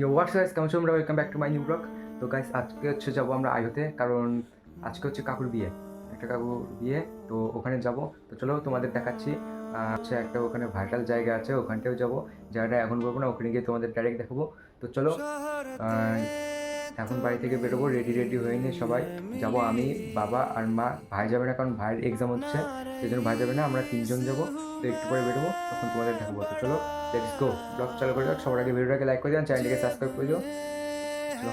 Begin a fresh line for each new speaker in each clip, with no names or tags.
You what's guys কেমন আমরা welcome back to my new blog তো গাইস আজকে হচ্ছে যাব আমরা আয়োতে, কারণ আজকে হচ্ছে কাকুর বিয়ে, একটা কাকুর বিয়ে, তো ওখানে যাব। তো চলো তোমাদের দেখাচ্ছি। হচ্ছে একটা ওখানে ভাইটাল জায়গা আছে, ওখানটাও যাব। জায়গাটা এখন বলব না, ওখানে গিয়ে তোমাদের ডাইরেক্ট দেখাবো। তো চলো এখন বাড়ি থেকে বেরোবো রেডি রেডি হয়ে নিয়ে সবাই যাব। আমি, বাবা আর মা ভাই যাবে না, কারণ ভাইয়ের এক্সাম হচ্ছে সেই জন্য ভাই যাবে না, আমরা তিনজন যাব। তো একটু পরে বেরোবো, তখন তোমাদের দেখাবো। তো চলো লেটস গো ব্লগ চালু করে যাক সবার আগে ভিডিওটাকে লাইক করে দিন চ্যানেলটিকে সাবস্ক্রাইব করে দিও। চলো।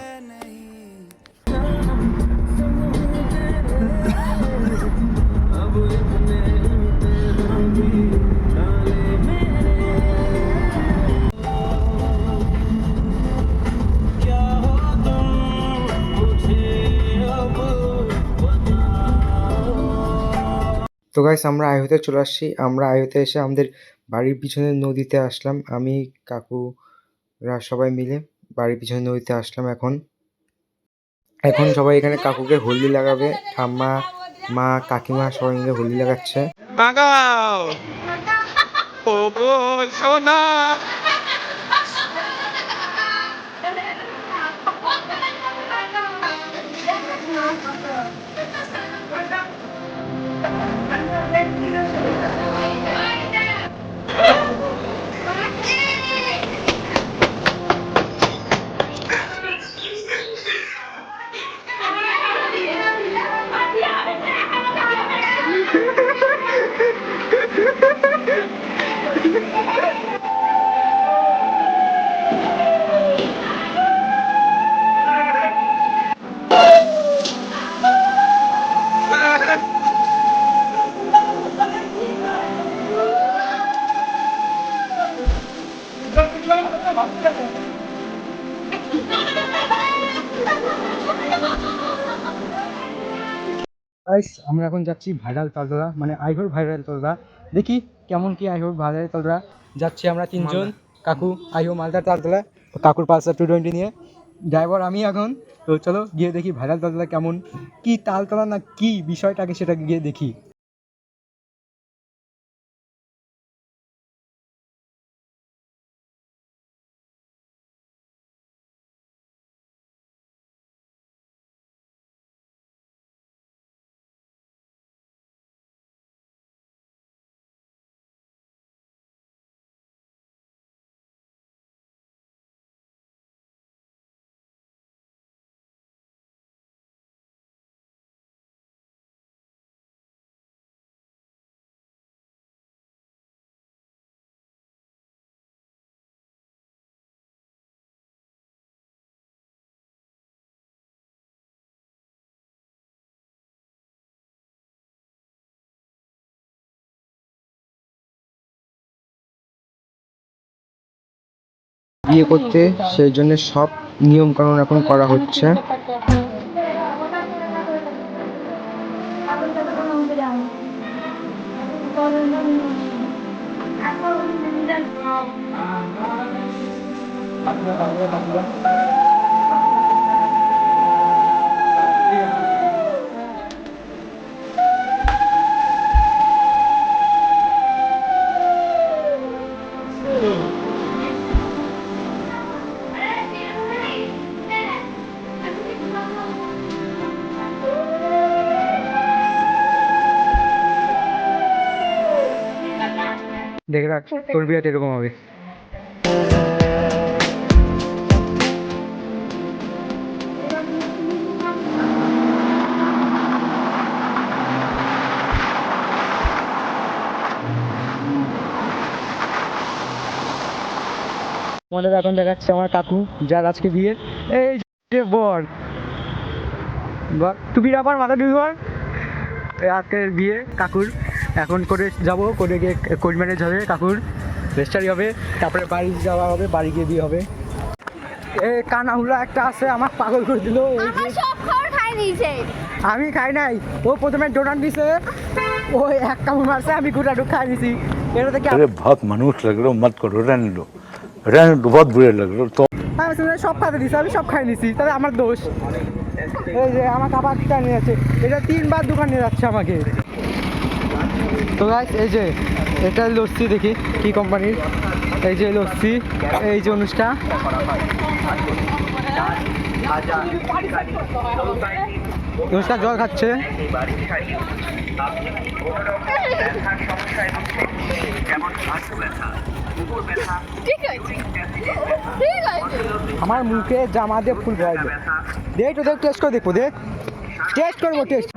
তো গাইস আমরা আয়োতে চলে আসছি। আমরা আয়োতে এসে আমাদের বাড়ির পিছনে নদীতে আসলাম। আমি কাকুরা সবাই মিলে বাড়ির পিছনে নদীতে আসলাম এখন। এখন সবাই এখানে কাকুকে হোলি লাগাবে। ঠাম্মা, মা, কাকিমা সবাই মিলে হোলি লাগাচ্ছে।
সোনা
গাইস আমরা এখন যাচ্ছি ভাইরাল তলরা মানে আইহোর ভাইরাল তলতলা দেখি কেমন কি আইহোর ভাইরাল তলরা। যাচ্ছি আমরা তিনজন কাকু আইহো মালদার তালতলা কাকুর পালসার টু টোয়েন্টি নিয়ে। ড্রাইভার আমি এখন তো চলো গিয়ে দেখি ভাইরাল তলতলা কেমন। কি তালতলা না কি বিষয়টাকে সেটা গিয়ে দেখি। বিয়ে করতে সেই জন্য সব নিয়ম কানুন এখন করা হচ্ছে। দেখে রাখ তোর বিয়েটা এরকম হবে। আমাদের এখন দেখাচ্ছে আমার কাকু যার আজকে বিয়ে। এই যে বর। টুপির আবার মাথা টুপি বর? আজকের বিয়ে কাকুর। এখন করে যাব করে গিয়ে কোর্ট ম্যানেজ হবে কাকুর রেজিস্টারি হবে তারপরে বাড়ি যাওয়া হবে বাড়ি গিয়ে বিয়ে হবে। এ কানাহুলা একটা আছে আমার পাগল করে দিল আমি খাই নাই ও প্রথমে ডোনাট দিছে ও এক কামড় মারছে আমি গুটা ডুক খাই নিছি এটা থেকে
বহুত মানুষ লাগল মত করো রান লো। রান বহুত বুড়ে লাগল
তো হ্যাঁ, সব খাতে দিছি আমি সব খাই নিছি তাহলে আমার দোষ। এই যে আমাকে আবার নিয়ে যাচ্ছে এটা তিনবার দোকান নিয়ে যাচ্ছে আমাকে। তো গাইস এই যে, এটা লস্যি দেখি, কি কোম্পানির এই যে লস্যি, এই যে অনুষ্ঠা অনুষ্ঠা জল খাচ্ছে। আমার মুখে জামা দিয়ে ফুল দেখ তো দেখ টেস্ট করে দেখব দেখ টেস্ট করব টেস্ট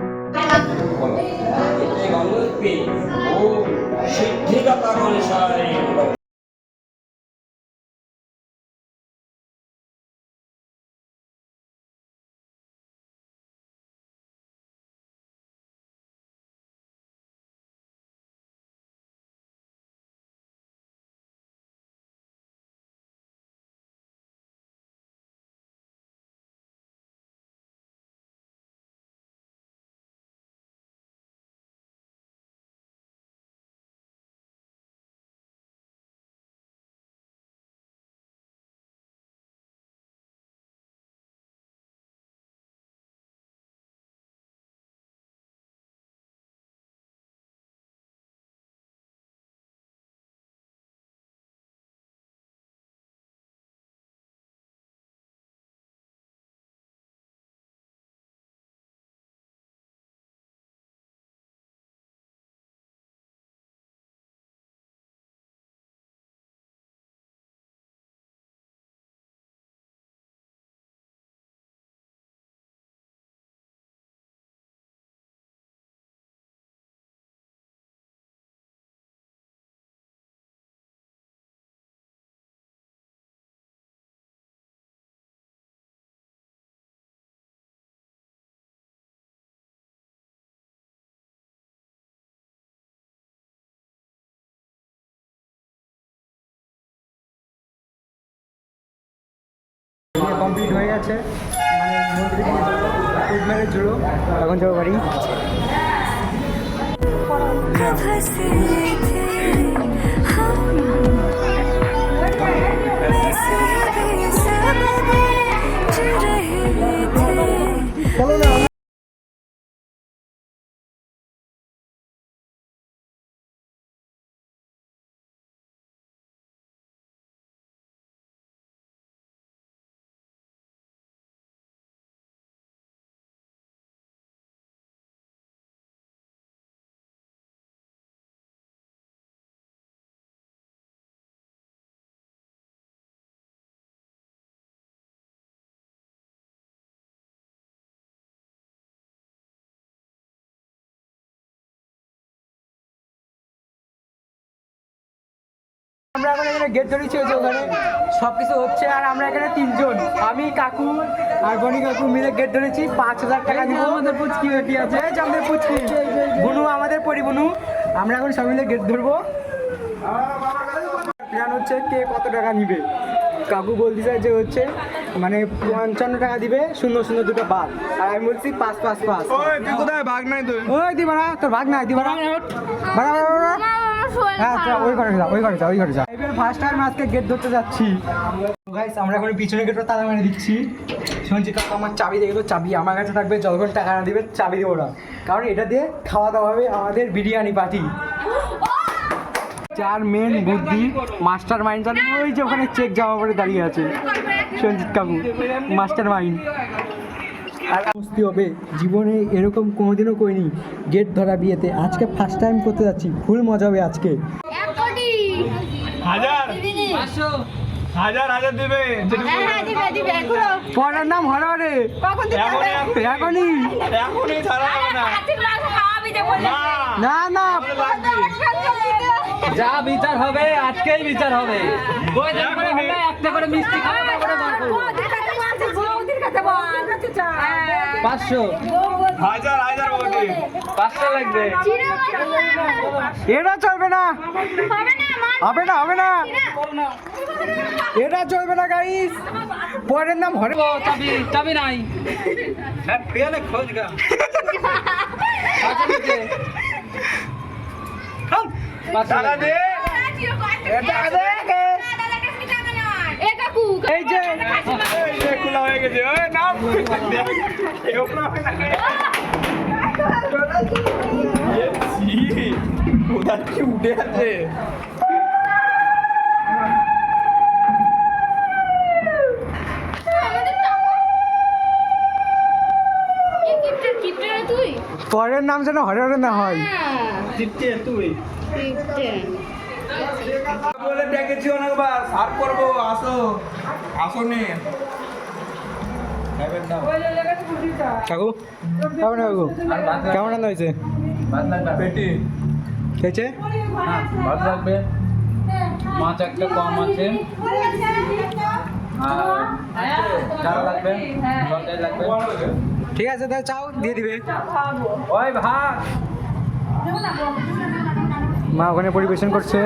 রূপে ও সিদ্ধিদাতা গণেশায় কমপ্লিট হয়ে গেছে। মানে মন্দির ম্যারেজ হলো এখন যাব বাড়ি।
চলো না।
আমরা এখন এখানে গেট ধরেছি ওই যে ওখানে। সব কিছু হচ্ছে আর আমরা এখানে তিনজন। আমি কাকু আর বনি কাকু মিলে গেট ধরেছি। পাঁচ হাজার টাকা দিব। আমাদের পুচকি বেটি আছে। যে আমাদের পুচকি। বুনু আমাদের পরি বুনু আমরা এখন সব মিলে গেট ধরবো। প্ল্যান হচ্ছে কে কত টাকা নিবে? কাকু বলতেছে যে হচ্ছে মানে পঞ্চান্ন টাকা দিবে শূন্য শূন্য দুটো বাঘ আর আমি বলছি পাঁচ পাঁচ পাঁচ।
তুই কোথায়? ভাগ নাই তুই
ওই দিবা না তোর ভাগ না দিবা না বাড়া। হ্যাঁ ওই ঘরে যা ওই ঘরে যা ওই ঘরে যা। ফার্স্ট টাইম আজকে গেট ধরতে যাচ্ছি। গাইস আমরা এখন পিছনে গেটটা তালা মেরে দিচ্ছি। শুনছি কাকু আমার চাবি দেখে তো চাবি আমার কাছে থাকবে, যতক্ষণ টাকা না দিবে চাবি দেবো না। কারণ এটা দিয়ে খাওয়া দাওয়া হবে আমাদের বিরিয়ানি পার্টি যার মেন বুদ্ধি মাস্টার মাইন্ড জানি, ওই যে ওখানে চেক জামা পরে দাঁড়িয়ে আছে। সঞ্জিত কাকু মাস্টার মাইন্ড আর বুঝতে হবে। জীবনে এরকম কোনোদিনও করিনি। গেট ধরা বিয়েতে। আজকে ফার্স্ট টাইম করতে যাচ্ছি। ফুল মজা হবে আজকে।
হাজার। হাজার হাজার দেবে।
হ্যাঁ হ্যাঁ
নাম হরে এখনই
এখনই। ছাড়া হবে না। না
যা বিচার হবে আজকেই বিচার হবে। হবে একটা করে মিষ্টি পাঁচশো।
হাজার হাজার
পাঁচশো লাগবে।
এটা চলবে না। হবে না হবে না। এটা চলবে না গাইস পরের নাম হরে
চাবি চাবি নাই।
খোঁজ গা।
এই যে।
খোলা হয়ে গেছে। ওই নাম দেখ, কেউ না হয় না। এ ছি, কোথা থেকে উঠে আছে?
পরের নাম যেন হরে হরে না হয়।
তুই। বলে ডেকেছি অনেকবার সার করব আসো। আসো নে।
কাকু? কেমন কাকু? কেমন রান্না হয়েছে?
পেটি।
খেয়েছে?
হ্যাঁ ভালো লাগবে। মাছ একটা কম আছে। আর লাগবে লাগবে।
ঠিক আছে তাহলে চাও? দিয়ে দিবে।
ওই ভাত।
মা ওখানে পরিবেশন করছে।